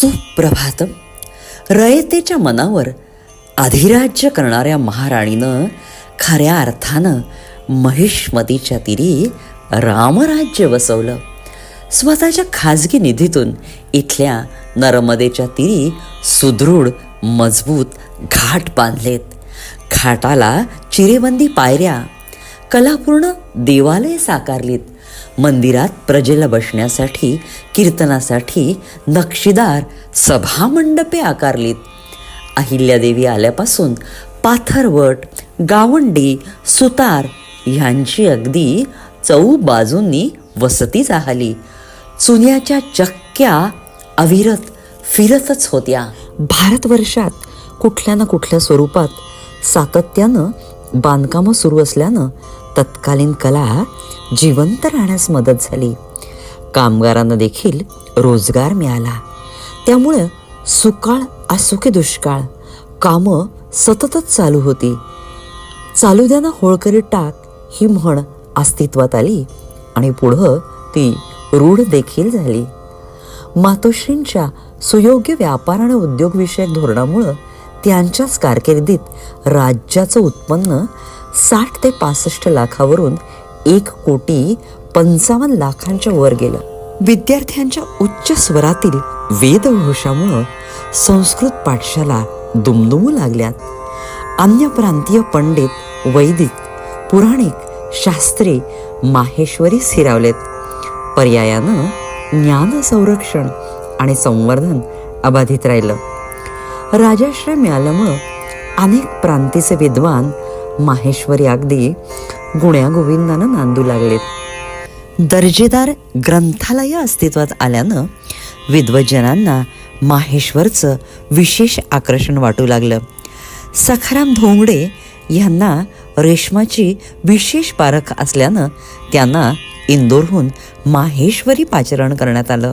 सुप्रभातम. रयतेच्या मनावर अधिराज्य करणाऱ्या महाराणीनं खऱ्या अर्थानं महेशमतीच्या तिरी रामराज्य वसवलं. स्वतःच्या खाजगी निधीतून इथल्या नर्मदेच्या तिरी सुदृढ मजबूत घाट बांधलेत. घाटाला चिरेबंदी पायऱ्या कलापूर्ण देवालय साकारलीत. मंदिरात प्रजेला बसण्यासाठी कीर्तनासाठी नक्षीदार सभामंडपे आकारलीत. अहिल्यादेवी आल्यापासून पाथरवट गावंडी सुतार ह्यांची अगदी चौ बाजूंनी वसती झाली चुन्याच्या चक्क्या अविरत फिरतच होत्या. भारतवर्षात कुठल्या ना कुठल्या स्वरूपात सातत्यानं बांधकामं सुरू असल्यानं तत्कालीन कला जिवंत राहण्यास मदत झाली. कामगारांना देखील रोजगार मिळाला. त्यामुळं सुकाळ असुके दुष्काळ कामं सततच चालू होती. चालू द्याना होळकरी टाक ही म्हण अस्तित्वात आली आणि पुढं ती रूढ देखील झाली. मातोश्रींच्या सुयोग्य व्यापार आणि उद्योगविषयक धोरणामुळं त्यांच्याच कारकिर्दीत राज्याचं उत्पन्न साठ ते पासष्ट लाखावरून एक कोटी पंचावन्न लाखांच्या वर गेलं. विद्यार्थ्यांच्या उच्च स्वरातील वेदघोषामुळं संस्कृत पाठशाला दुमदुमू लागल्यात. अन्य प्रांतीय पंडित वैदिक पुराणिक शास्त्री माहेश्वरी स्थिरावलेत. पर्यायानं ज्ञान संरक्षण आणि संवर्धन अबाधित राहिलं. राजाश्रय मिळाल्यामुळं अनेक प्रांतीचे विद्वान माहेश्वरी अगदी गुण्यागोविंदानं नांदू लागलेत. दर्जेदार ग्रंथालय अस्तित्वात आल्यानं विद्वज्जनांना माहेश्वरचं विशेष आकर्षण वाटू लागलं. सखाराम धोंगडे यांना रेशमाची विशेष पारख असल्यानं त्यांना इंदोरहून माहेश्वरी पाचरण करण्यात आलं.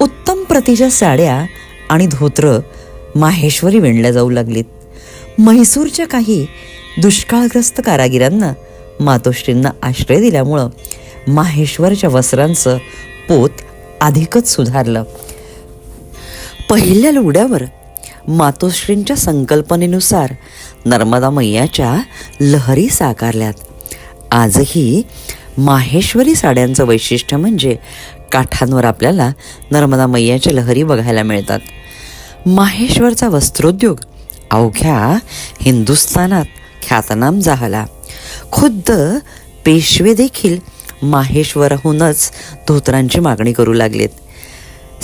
उत्तम प्रतीच्या साड्या आणि धोत्र माहेश्वरी विणल्या जाऊ लागलीत. म्हैसूरच्या काही दुष्काळग्रस्त कारागिरांना मातोश्रींना आश्रय दिल्यामुळं माहेश्वरच्या वस्त्रांचं पोत अधिकच सुधारलं. पहिल्या लुगड्यावर मातोश्रींच्या संकल्पनेनुसार नर्मदा मैयाच्या लहरी साकारल्यात. आजही माहेश्वरी साड्यांचं वैशिष्ट्य म्हणजे काठांवर आपल्याला नर्मदा मैयाच्या लहरी बघायला मिळतात. माहेश्वरचा वस्त्रोद्योग अवघ्या हिंदुस्थानात ख्यातनाम झाला. खुद्द पेशवे देखील माहेश्वरहूनच धोतरांची मागणी करू लागलेत.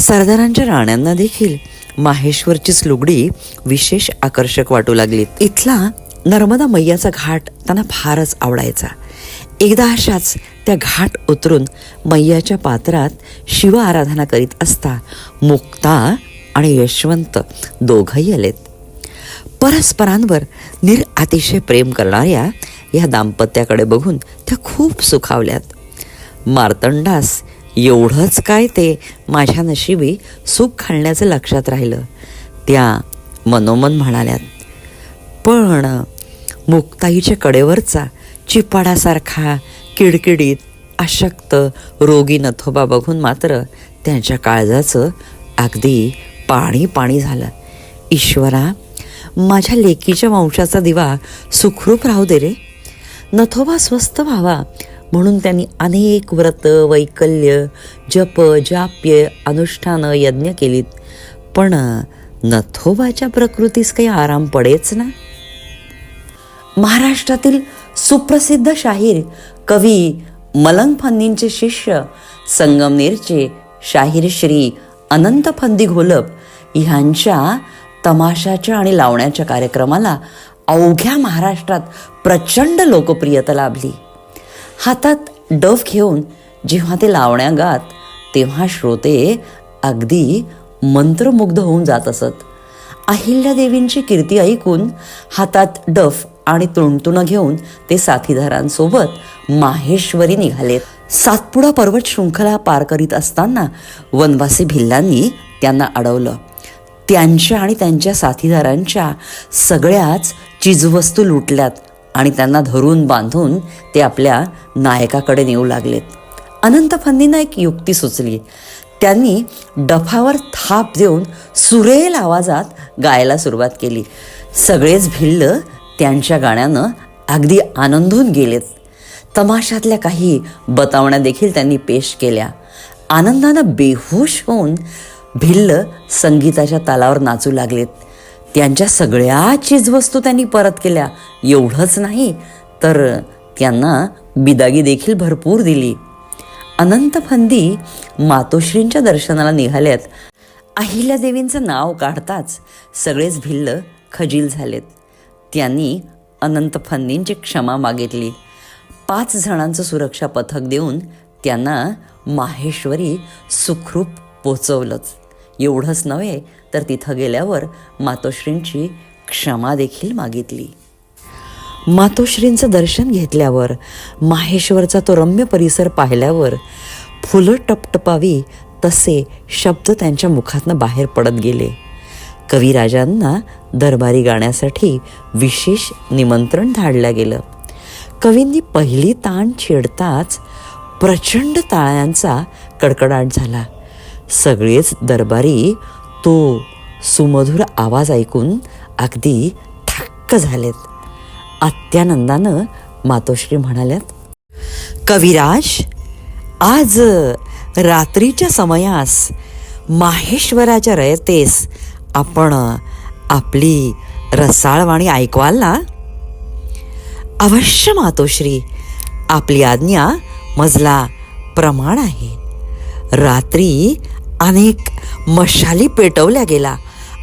सरदारांच्या राण्यांना देखील माहेश्वरचीच लुगडी विशेष आकर्षक वाटू लागलीत. इथला नर्मदा मैयाचा घाट त्यांना फारच आवडायचा. एकदा अशाच त्या घाट उतरून मैयाच्या पात्रात शिव आराधना करीत असता मुक्ता आणि यशवंत दोघंही आलेत. परस्परांवर निर अतिशय प्रेम करणाऱ्या या दाम्पत्याकडे बघून त्या खूप सुखावल्यात. मार्तंडास एवढंच काय ते माझ्या नशिबी सुख घालण्याचं लक्षात राहिलं. त्या मनोमन म्हणाल्यात पण मुक्ताईच्या कडेवरचा चिपाडासारखा किडकिडीत अशक्त रोगी नथोबा बघून मात्र त्यांच्या काळजाचं अगदी पाणी पाणी झालं. ईश्वरा माझ्या लेकीच्या वंशाचा दिवा सुखरूप राहू दे रे. नथोबा स्वस्थ व्हावा म्हणून त्यांनी अनेक व्रत वैकल्य जप जाप्य अनुष्ठानं यज्ञ केलीत. पण नथोबाच्या प्रकृतीस काही आराम पडेच ना? महाराष्ट्रातील सुप्रसिद्ध शाहीर कवी मलंग फंदींचे शिष्य संगमनेरचे शाहीर श्री अनंत फंदी घोलप ह्यांच्या तमाशाच्या आणि लावण्याच्या कार्यक्रमाला अवघ्या महाराष्ट्रात प्रचंड लोकप्रियता लाभली. हातात डफ घेऊन जेव्हा ते लावण्या गात तेव्हा श्रोते अगदी मंत्रमुग्ध होऊन जात असत. अहिल्यादेवींची कीर्ती ऐकून हातात डफ आणि तुणतुणं घेऊन ते साथीदारांसोबत माहेश्वरी निघालेत सातपुडा पर्वत शृंखला पार करीत असताना वनवासी भिल्लांनी त्यांना अडवलं. त्यांच्या आणि त्यांच्या साथीदारांच्या सगळ्याच चीजवस्तू लुटल्यात आणि त्यांना धरून बांधून ते आपल्या नायकाकडे नेऊ लागलेत. अनंत फंदींना एक युक्ती सुचली. त्यांनी डफावर थाप देऊन सुरेल आवाजात गायला सुरुवात केली. सगळेच भिल्ल त्यांच्या गाण्यानं अगदी आनंदून गेलेत. तमाशातल्या काही बतावण्या देखील त्यांनी पेश केल्या. आनंदानं बेहोश होऊन भिल्ल संगीताच्या तालावर नाचू लागलेत. त्यांच्या सगळ्या चीजवस्तू त्यांनी परत केल्या. एवढंच नाही तर त्यांना बिदागी देखील भरपूर दिली. अनंत फंदी मातोश्रींच्या दर्शनाला निघाल्यात अहिल्यादेवींचं नाव काढताच सगळेच भिल्ल खजील झालेत. त्यांनी अनंत फंदींची क्षमा मागितली. पाच जणांचं सुरक्षा पथक देऊन त्यांना माहेश्वरी सुखरूप पोचवलंच. एवढंच नव्हे तर तिथं गेल्यावर मातोश्रींची क्षमा देखील मागितली. मातोश्रींचं दर्शन घेतल्यावर माहेश्वरचा तो रम्य परिसर पाहिल्यावर फुलं टपटपावी तसे शब्द त्यांच्या मुखातनं बाहेर पडत गेले. कविराजांना दरबारी गाण्यासाठी विशेष निमंत्रण धाडलं गेलं. कवींनी पहिली ताण छेडताच प्रचंड ताळ्यांचा कडकडाट झाला. सगळेच दरबारी तो सुमधुर आवाज ऐकून अगदी थक्क झालेत. अत्यानंदानं मातोश्री म्हणाल्यात कविराज आज रात्रीच्या समयास माहेश्वराच्या रयतेस आपण आपली रसाळवाणी ऐकवाल ना? अवश्य मातोश्री आपली आज्ञा मजला प्रमाण आहे. रात्री अनेक मशाली पेटवल्या गेला.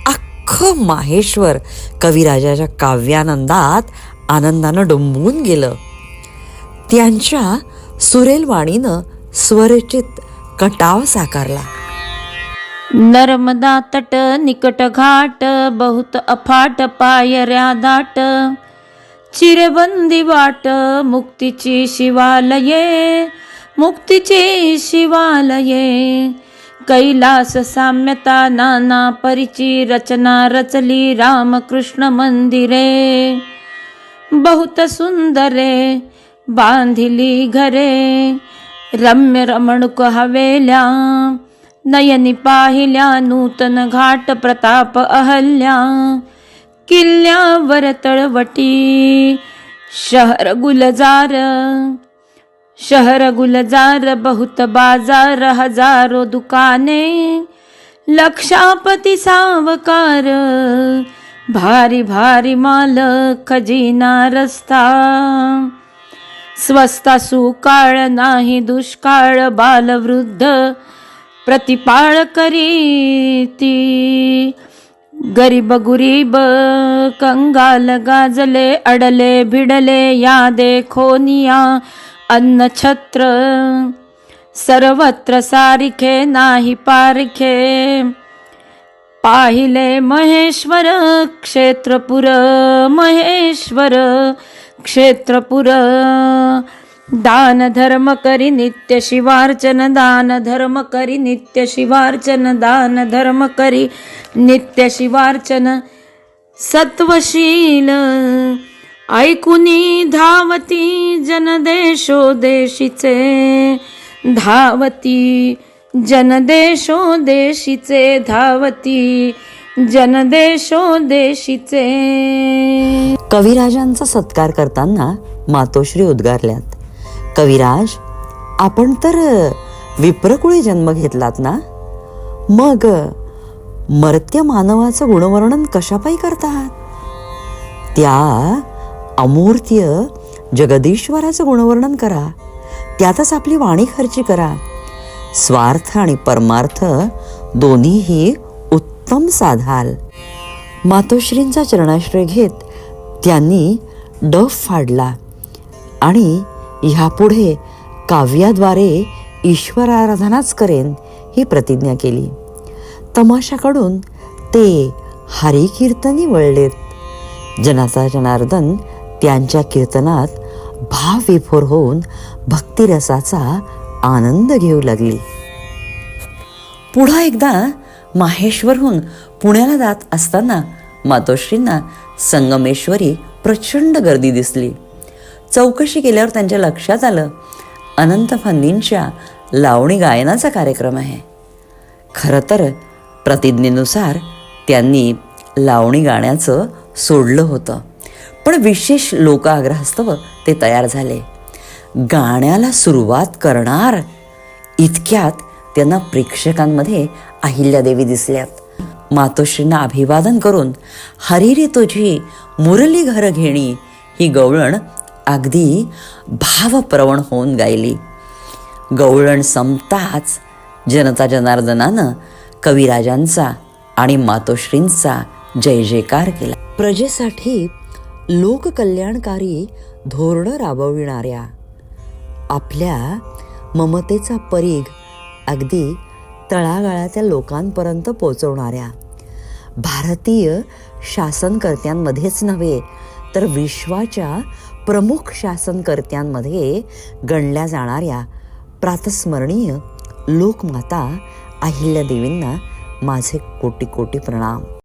अख्खं माहेश्वर कविराजाच्या काव्यानंदात आनंदानं डुंबून गेलं. त्यांच्या सुरेल वाणीनं स्वरचित कटाव साकारला. नर्मदा तट निकट घाट बहुत अफाट पायऱ्या दाट. चिरबंदी वाट मुक्तीची शिवालये मुक्तीची शिवालये. कैलास साम्यता नाना परिची रचना रचली रामकृष्ण मंदिरे बहुत सुंदरे बांधिली घरे रम्य रमणुक हवेल्या नयनी पाहिल्या नूतन घाट प्रताप अहल्या किल्ल्यावर तळवटी शहर गुलजार शहर गुलजार बहुत बाजार हजारो दुकाने। लक्षापती सावकार भारी भारी माल खजिना रस्ता। स्वस्ता सुकाळ नाही दुष्काळ बालवृद्ध प्रतिपाळ करीती। गरीब गुरीब कंगाल गाजले अडले भिडले या देखोनिया अन्नछत्र सर्वत्र सारिखे नाही पारिखे। पाहिले महेश्वर क्षेत्रपुर महेश्वर क्षेत्रपुर। दान धर्म करी नित्य शिवार्चन दान धर्म करी नित्य शिवार्चन दान धर्म करी नित्य शिवार्चन। सत्वशील ऐकुनी धावती जनदेशो देशीचे. धावती जनदेशो देशीचे धावती जनदेशो देशीचे. कविराजांचा सत्कार करताना मातोश्री उद्गारल्यात. कविराज आपण तर विप्रकुळी जन्म घेतलात ना? मग मर्त्य मानवाचं गुणवर्णन कशापायी करतात? त्या अमूर्त्य जगदीश्वराचं गुणवर्णन करा. त्यातच आपली वाणी खर्ची करा. स्वार्थ आणि परमार्थ दोन्हीही उत्तम साधाल. मातोश्रींचा चरणाश्रय घेत त्यांनी डफ फाडला आणि ह्यापुढे काव्याद्वारे ईश्वराराधनाच करेन ही प्रतिज्ञा केली. तमाशाकडून ते हरिकीर्तनी वळलेत. जनाचा जनार्दन त्यांच्या कीर्तनात भावविभोर होऊन भक्तिरसाचा आनंद घेऊ लागली. पुढं एकदा माहेश्वरहून पुण्याला जात असताना मातोश्रींना संगमेश्वरी प्रचंड गर्दी दिसली. चौकशी केल्यावर त्यांच्या लक्षात आलं अनंत फंदींच्या लावणी गायनाचा कार्यक्रम आहे. खरं तर प्रतिज्ञेनुसार त्यांनी लावणी गाण्याचं सोडलं होतं. पण विशेष लोकाग्रहास्तव ते तयार झाले. गाण्याला सुरुवात करणार इतक्यात त्यांना प्रेक्षकांमध्ये अहिल्यादेवी दिसल्यात. मातोश्रींना अभिवादन करून हरिरी तुझी मुरली घर घेणी. ही गवळण अगदी भावप्रवण होऊन गायली. गवळण संपताच जनता जनार्दनानं कविराजांचा आणि मातोश्रींचा जय जयकार केला. प्रजेसाठी लोककल्याणकारी धोरणं राबविणाऱ्या. आपल्या ममतेचा परीघ अगदी तळागाळाच्या लोकांपर्यंत पोचवणाऱ्या. भारतीय शासनकर्त्यांमध्येच नव्हे तर विश्वाच्या प्रमुख शासनकर्त्यांमध्ये गणल्या जाणाऱ्या प्रातस्मरणीय लोकमाता अहिल्यादेवींना माझे कोटी कोटी प्रणाम.